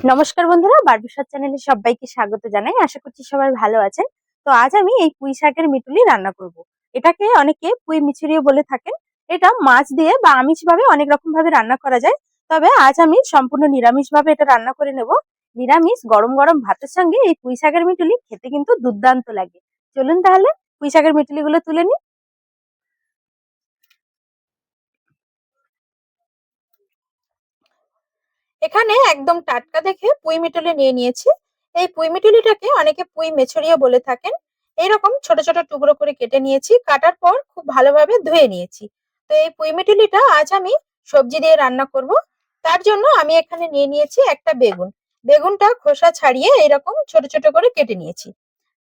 নমস্কার বন্ধুরা বারবিশাদ চ্যানেলে সবাইকে স্বাগত জানাই। আশা করছি সবাই ভালো আছেন। তো আজ আমি এই পুঁই শাকের মিটুলি রান্না করব। এটাকে অনেকে পুঁই মিছরিয়ে বলে থাকেন। এটা মাছ দিয়ে বা আমিষ ভাবে অনেক রকম ভাবে রান্না করা যায়। তবে আজ আমি সম্পূর্ণ নিরামিষ ভাবে এটা রান্না করে নেব। নিরামিষ গরম গরম ভাতের সঙ্গে এই পুঁই শাকের মিটুলি খেতে কিন্তু দুর্দান্ত লাগে। চলুন তাহলে পুঁই শাকের মিটুলি গুলো তুলে নিই। এখানে একদম টাটকা দেখে পুঁই মিটুলি নিয়ে নিয়েছি। এই পুঁই মিটুলিটাকে অনেকে পুঁই মেছরিয়া বলে থাকেন। এইরকম ছোট ছোট টুকরো করে কেটে নিয়েছি, কাটার পর খুব ভালোভাবে ধুয়ে নিয়েছি। তো এই পুঁই মিটুলিটা আজ আমি সবজি দিয়ে রান্না করব। তার জন্য আমি এখানে নিয়ে নিয়েছি একটা বেগুন। বেগুনটা খোসা ছাড়িয়ে এরকম ছোট ছোট করে কেটে নিয়েছি।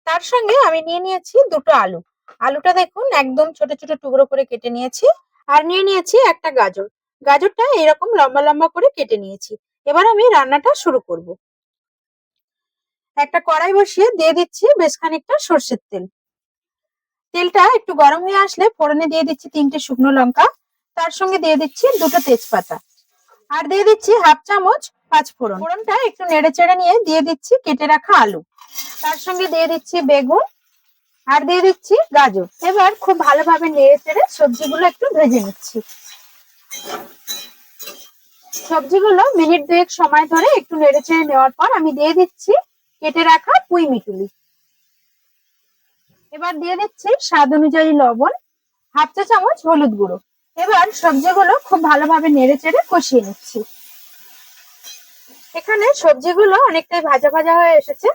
তার সঙ্গে আমি নিয়ে নিয়েছি দুটো আলু। আলুটা দেখুন একদম ছোট ছোট টুকরো করে কেটে নিয়েছি। আর নিয়ে নিয়েছি একটা গাজর। গাজরটা এরকম লম্বা লম্বা করে কেটে নিয়েছি। এবার আমি রান্নাটা শুরু করব। একটা কড়াই বসিয়ে দিয়ে দিচ্ছি বেশ খানিকটা সর্ষের তেল। তেলটা একটু গরম হয়ে আসলে ফোড়নে দিয়ে দিচ্ছি তিনটে শুকনো লঙ্কা, তার সঙ্গে দিয়ে দিচ্ছি দুটো তেজপাতা। আর দিয়ে দিচ্ছি হাফ চামচ পাঁচ ফোড়ন। ফোড়নটা একটু নেড়ে চেড়ে নিয়ে দিয়ে দিচ্ছি কেটে রাখা আলু। তার সঙ্গে দিয়ে দিচ্ছি বেগুন আর দিয়ে দিচ্ছি গাজর। এবার খুব ভালোভাবে নেড়ে চেড়ে সবজিগুলো একটু ভেজে নিচ্ছি। সবজিগুলো মিনিট দুয়েক সময় ধরে একটু নেড়ে চেড়ে নেওয়ার পর আমি দিয়ে দিচ্ছি কেটে রাখা পুঁই মিটুলি। এবার দিয়ে দিচ্ছি স্বাদ অনুযায়ী লবণ, হাফ চা চামচ হলুদ গুঁড়ো। এবার সবজিগুলো খুব ভালোভাবে নেড়ে চেড়ে কষিয়ে নিচ্ছি। এখানে সবজিগুলো অনেকটাই ভাজা ভাজা হয়ে এসেছে।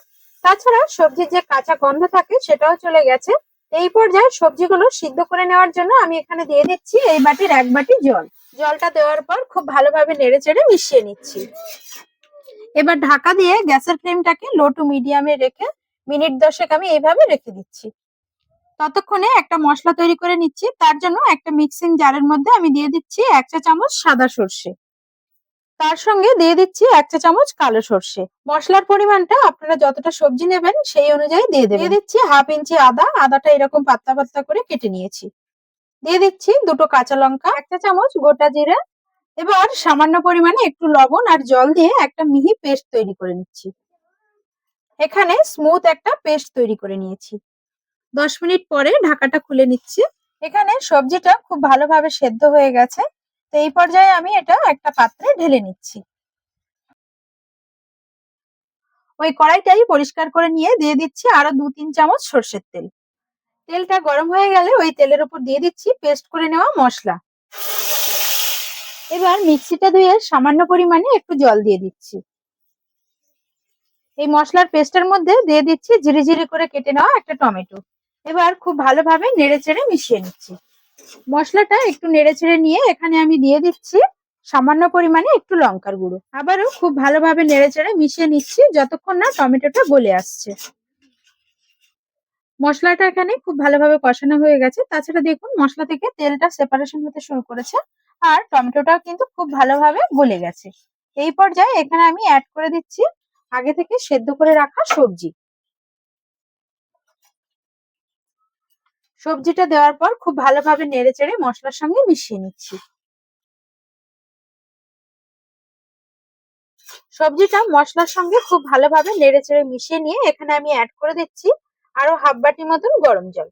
তাছাড়া সবজির যে কাঁচা গন্ধ থাকে সেটাও চলে গেছে। এই পর্যায়ে সবজিগুলো সিদ্ধ করে নেওয়ার জন্য আমি এখানে দিয়ে দিচ্ছি এই বাটির এক বাটি জল। জলটা দেওয়ার পর খুব ভালোভাবে নেড়ে চেড়ে মিশিয়ে নিচ্ছি। এবার ঢাকা দিয়ে গ্যাসের ফ্লেমটাকে লো টু মিডিয়ামে রেখে মিনিট দশেক আমি এইভাবে রেখে দিচ্ছি। ততক্ষণে একটা মশলা তৈরি করে নিচ্ছি। তার জন্য একটা মিক্সিং জারের মধ্যে আমি দিয়ে দিচ্ছি এক চা চামচ সাদা সর্ষে। তার সঙ্গে দিয়ে দিচ্ছি এক চা চামচ কালো সর্ষে। মশলার পরিমাণটা আপনারা যতটা সবজি নেবেন সেই অনুযায়ী দিয়ে দিয়ে দিচ্ছি হাফ ইঞ্চি আদা। আদাটা এরকম পাতলা পাতলা করে কেটে নিয়েছি। দিয়ে দিচ্ছি দুটো কাঁচা লঙ্কা, একটা চামচ গোটা জিরে এবার সামান্য পরিমাণে একটু লবণ আর জল দিয়ে একটা মিহি পেস্ট তৈরি করে নিচ্ছি। এখানে স্মুথ একটা পেস্ট তৈরি করে নিয়েছি। দশ মিনিট পরে ঢাকাটা খুলে নিচ্ছি। এখানে সবজিটা খুব ভালোভাবে সেদ্ধ হয়ে গেছে। তো এই পর্যায়ে আমি এটা একটা পাত্রে ঢেলে নিচ্ছি। ওই কড়াইটাই পরিষ্কার করে নিয়ে দিয়ে দিচ্ছি আরও দু তিন চামচ সর্ষের তেল। তেলটা গরম হয়ে গেলে ওই তেলের উপর দিয়ে দিচ্ছি পেস্ট করে নেওয়া মশলা। এবার মিক্সিটা ধুয়ে সামান্য পরিমাণে একটু জল দিয়ে দিচ্ছি। এই মশলার পেস্টের মধ্যে দিয়ে দিচ্ছি ঝিরিঝিরি করে কেটে নেওয়া একটা টমেটো। এবার খুব ভালোভাবে নেড়ে চেড়ে মিশিয়ে নিচ্ছি। মশলাটা একটু নেড়ে চেড়ে নিয়ে এখানে আমি দিয়ে দিচ্ছি সামান্য পরিমাণে একটু লঙ্কার গুঁড়ো। আবারও খুব ভালোভাবে নেড়ে চেড়ে মিশিয়ে নিচ্ছি যতক্ষণ না টমেটোটা গলে আসছে। মশলাটা এখানে খুব ভালোভাবে কষানো হয়ে গেছে। তাছাড়া দেখুন, মশলা থেকে তেলটা সেপারেশন হতে শুরু করেছে আর টমেটোটাও কিন্তু খুব ভালোভাবে গলে গেছে। এই পর্যায়ে এখানে আমি অ্যাড করে দিচ্ছি আগে থেকে সেদ্ধ করে রাখা সবজি। সবজিটা দেওয়ার পর খুব ভালোভাবে নেড়ে চেড়ে মশলার সঙ্গে মিশিয়ে নিচ্ছি। সবজিটা মশলার সঙ্গে খুব ভালোভাবে নেড়ে চেড়ে মিশিয়ে নিয়ে এখানে আমি অ্যাড করে দিচ্ছি আরও হাফ বাটি মতন গরম জল।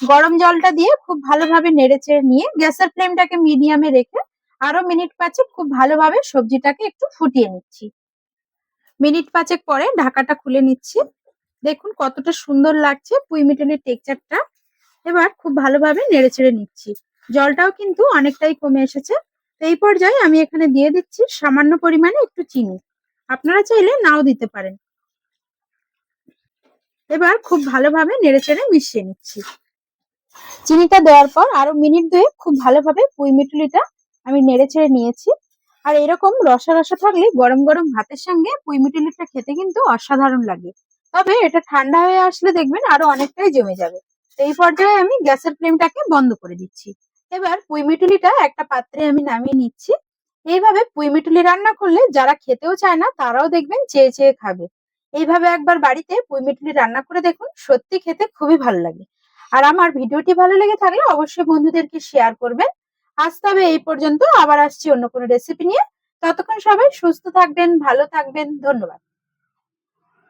গরম জলটা দিয়ে খুব ভালোভাবে নেড়ে চেড়ে নিয়ে গ্যাসের ফ্লেমটাকে মিডিয়ামে রেখে আরও মিনিট পাঁচেক খুব ভালোভাবে সবজিটাকে একটু ফুটিয়ে নিচ্ছি। মিনিট পাঁচেক পরে ঢাকাটা খুলে নিচ্ছি। দেখুন কতটা সুন্দর লাগছে পুঁই মিটুলির টেক্সচারটা এবার খুব ভালোভাবে নেড়ে চেড়ে নিচ্ছি। জলটাও কিন্তু অনেকটাই কমে এসেছে। এই পর্যায়ে আমি এখানে দিয়ে দিচ্ছি সামান্য পরিমাণে একটু চিনি। আপনারা চাইলে নাও দিতে পারেন। এবার খুব ভালোভাবে নেড়ে চেড়ে মিশিয়ে নিচ্ছি। চিনিটা দেওয়ার পর আরও মিনিট দুয়ে খুব ভালোভাবে পুঁই মিটুলিটা আমি নেড়ে ছেড়ে নিয়েছি। আর এরকম রসা রসা থাকলে গরম গরম ভাতের সঙ্গে পুঁই মিটুলিটা খেতে কিন্তু অসাধারণ লাগে। তবে এটা ঠান্ডা হয়ে আসলে দেখবেন আরও অনেকটাই জমে যাবে। এই পর্যায়ে আমি গ্যাসের ফ্লেমটাকে বন্ধ করে দিচ্ছি। এবার পুঁই মিটুলিটা একটা পাত্রে আমি নামিয়ে নিচ্ছি। এইভাবে পুঁইমিটুলি রান্না করলে যারা খেতেও চায় না, তারাও দেখবেন চেয়ে চেয়ে খাবে। এইভাবে একবার বাড়িতে পুঁই মিটুলি রান্না করে দেখুন, সত্যি খেতে খুবই ভালো লাগে। আর আমার ভিডিওটি ভালো লেগে থাকলে অবশ্যই বন্ধুদেরকে শেয়ার করবেন। আজ তবে এই পর্যন্ত, আবার আসছি অন্য কোনো রেসিপি নিয়ে। ততক্ষণ সবাই সুস্থ থাকবেন, ভালো থাকবেন, ধন্যবাদ।